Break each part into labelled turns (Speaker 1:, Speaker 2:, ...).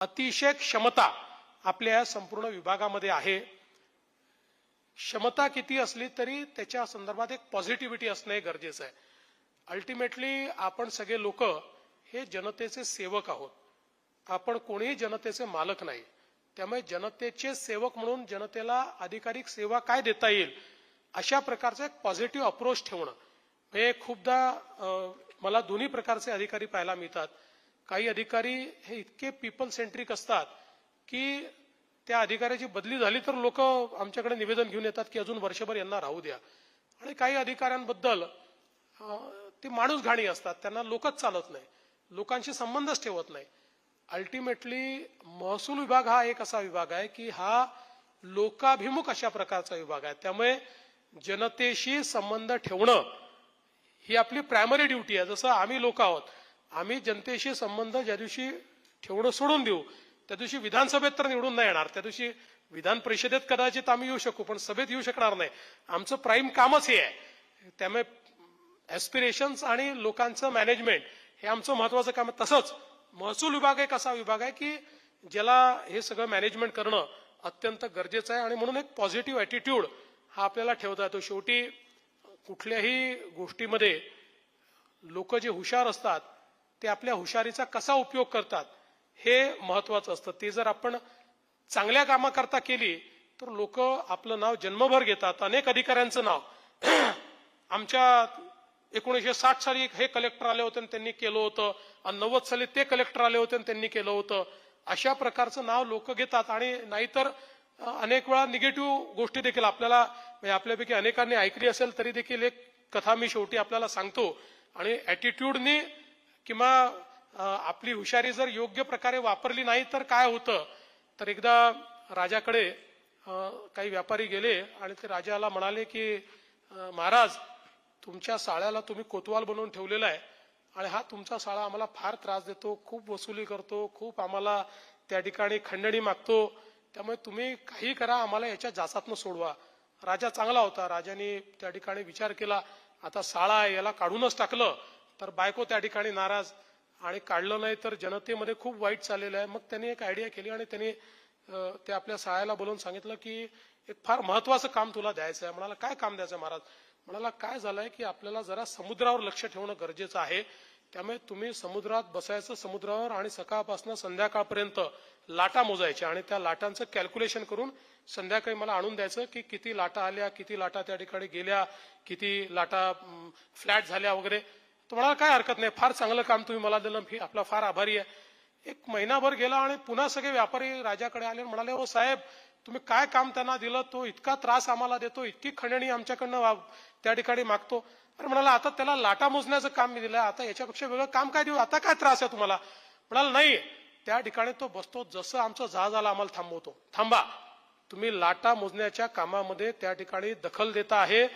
Speaker 1: अतिशय क्षमता आपल्या या संपूर्ण विभागामध्ये आहे. क्षमता किती असली तरी त्याच्या संदर्भात एक पॉझिटिव्हिटी असणं हे गरजेचं आहे. अल्टिमेटली आपण सगळे लोक हे जनतेचे सेवक आहोत. आपण कोणीही जनतेचे मालक नाही. त्यामुळे जनतेचे सेवक म्हणून जनतेला अधिकाधिक सेवा काय देता येईल अशा प्रकारचा एक पॉझिटिव्ह अप्रोच ठेवणं. हे खूपदा मला दोन्ही प्रकारचे अधिकारी पाहायला मिळतात. काही अधिकारी हे इतके पीपल सेंट्रिक असतात की त्या अधिकाऱ्याची बदली झाली तर लोक आमच्याकडे निवेदन घेऊन येतात की अजून वर्षभर यांना राहू द्या. आणि काही अधिकाऱ्यांबद्दल ते माणूस घाणी असतात. त्यांना लोकच चालत नाही. लोकांशी संबंधच ठेवत नाही. अल्टिमेटली महसूल विभाग हा एक असा विभाग आहे की हा लोकाभिमुख अशा प्रकारचा विभाग आहे. त्यामुळे जनतेशी संबंध ठेवणं ही आपली प्रायमरी ड्युटी आहे. जसं आम्ही लोक आहोत आम्ही जनतेशी संबंध ज्या दिवशी ठेवणं सोडून देऊ त्या दिवशी विधानसभेत तर निवडून नाही येणार. त्या दिवशी विधान परिषदेत कदाचित आम्ही येऊ शकू पण सभेत येऊ शकणार नाही. आमचं प्राईम कामच हे आहे. त्यामुळे ॲस्पिरेशन्स आणि लोकांचं मॅनेजमेंट हे आमचं महत्वाचं काम आहे. तसंच महसूल विभाग एक असा विभाग आहे की ज्याला हे सगळं मॅनेजमेंट करणं अत्यंत गरजेचं आहे आणि म्हणून एक पॉझिटिव्ह ॲटिट्यूड हा आपल्याला ठेवता येतो. शेवटी कुठल्याही गोष्टीमध्ये लोक जे हुशार असतात ते आपल्या हुशारीचा कसा उपयोग करतात हे महत्वाचं असतं. ते जर आपण चांगल्या कामाकरता केली तर लोक आपलं नाव जन्मभर घेतात. अनेक अधिकाऱ्यांचं नाव. आमच्या एकोणीसशे साठ साली हे कलेक्टर आले होते आणि त्यांनी केलं होतं. आणि नव्वद साली ते कलेक्टर आले होते आणि त्यांनी केलं होतं. अशा प्रकारचं नाव लोक घेतात. आणि नाहीतर अनेक वेळा निगेटिव्ह गोष्टी देखील आपल्याला म्हणजे आपल्यापैकी अनेकांनी ऐकली असेल तरी देखील एक कथा मी शेवटी आपल्याला सांगतो. आणि ॲटिट्यूडनी किंवा आपली हुशारी जर योग्य प्रकारे वापरली नाही तर काय होतं? तर एकदा राजाकडे काही व्यापारी गेले आणि ते राजाला म्हणाले की महाराज तुमच्या साळ्याला तुम्ही कोतवाल बनवून ठेवलेला आहे आणि हा तुमचा साळा आम्हाला फार त्रास देतो खूप वसुली करतो खूप आम्हाला त्या ठिकाणी खंडणी मागतो त्यामुळे तुम्ही काही करा आम्हाला याच्या जासातनं सोडवा. राजा चांगला होता. राजाने त्या ठिकाणी विचार केला आता साळा आहे याला काढूनच टाकलं तर बायको त्या ठिकाणी नाराज आणि काढलं नाही तर जनतेमध्ये खूप वाईट चाललेलं आहे. मग त्यांनी एक आयडिया केली आणि त्यांनी ते आपल्या साळ्याला बोलून सांगितलं की एक फार महत्वाचं काम तुला द्यायचं आहे. म्हणाला काय काम द्यायचं आहे महाराज? म्हणाला काय झालंय की आपल्याला जरा समुद्रावर लक्ष ठेवणं गरजेचं आहे. त्यामुळे तुम्ही समुद्रात बसायचं समुद्रावर आणि सकाळपासून संध्याकाळपर्यंत लाटा मोजायच्या आणि त्या लाटांचं कॅल्क्युलेशन करून संध्याकाळी मला आणून द्यायचं की किती लाटा आल्या किती लाटा त्या ठिकाणी गेल्या किती लाटा फ्लॅट झाल्या वगैरे. तर म्हणाला काय हरकत नाही. फार चांगलं काम तुम्ही मला दिलं. मी आपला फार आभारी आहे. एक महिनाभर गेला आणि पुन्हा सगळे व्यापारी राजाकडे आले आणि म्हणाले हो साहेब तुम्ही काय काम त्यांना दिलं? तो इतका त्रास आम्हाला देतो. इतकी खंडणी आमच्याकडनं त्या ठिकाणी मागतो. अरे म्हणाला आता त्याला लाटा मोजण्याचं काम मी दिलं आता याच्यापेक्षा वेगळं काम काय देऊ? आता काय त्रास आहे तुम्हाला? म्हणाला नाही. त्या ठिकाणी तो बसतो. जसं आमचं जहाज आला आम्हाला थांबवतो. थांबा. तुम्ही लाटा मोजण्याच्या कामामध्ये त्या ठिकाणी दखल देता आहे.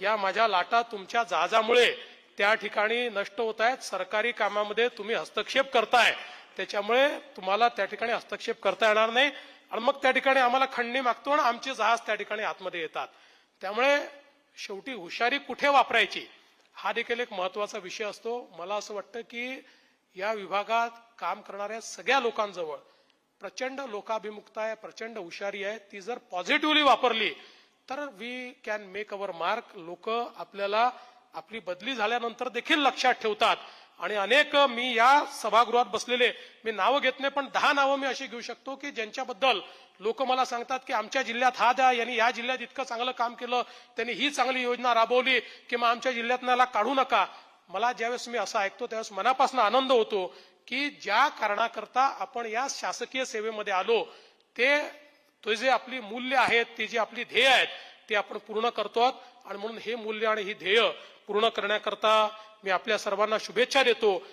Speaker 1: या माझ्या लाटा तुमच्या जहाजामुळे. त्या ठिकाणी नष्ट होत आहेत. सरकारी कामामध्ये तुम्ही हस्तक्षेप करताय. त्याच्यामुळे तुम्हाला त्या ठिकाणी हस्तक्षेप करता येणार नाही. आणि मग त्या ठिकाणी आम्हाला खंडणी मागतो आणि आमचे जहाज त्या ठिकाणी आतमध्ये येतात. त्यामुळे शेवटी हुशारी कुठे वापरायची? हा देखील एक महत्त्वाचा विषय असतो. मला असं वाटतं की या विभागात काम करणाऱ्या सगळ्या लोकांजवळ प्रचंड लोकाभिमुखता आहे प्रचंड हुशारी आहे. ती जर पॉझिटिव्हली वापरली तर we can make our mark लोक आपल्याला आपली बदली झाल्यानंतर देखील लक्षात ठेवतात. आणि अनेक मी या सभागृहात बसलेले मी नावं घेत नाही पण दहा नावं मी अशी घेऊ शकतो की ज्यांच्याबद्दल लोक मला सांगतात की आमच्या जिल्ह्यात हा द्या यांनी या जिल्ह्यात इतकं चांगलं काम केलं त्यांनी ही चांगली योजना राबवली की मग आमच्या जिल्ह्यातनाला काढू नका. मला ज्यावेळेस मी असं ऐकतो त्यावेळेस मनापासून आनंद होतो की ज्या कारणाकरता आपण या शासकीय सेवेमध्ये आलो ते तो जे आपली मूल्य आहेत ती जी आपली ध्येय आहेत ते आपण पूर्ण करतो आहोत आणि म्हणून हे मूल्य आणि ही ध्येय पूर्ण करण्याकरता मी आपल्या सर्वांना शुभेच्छा देतो.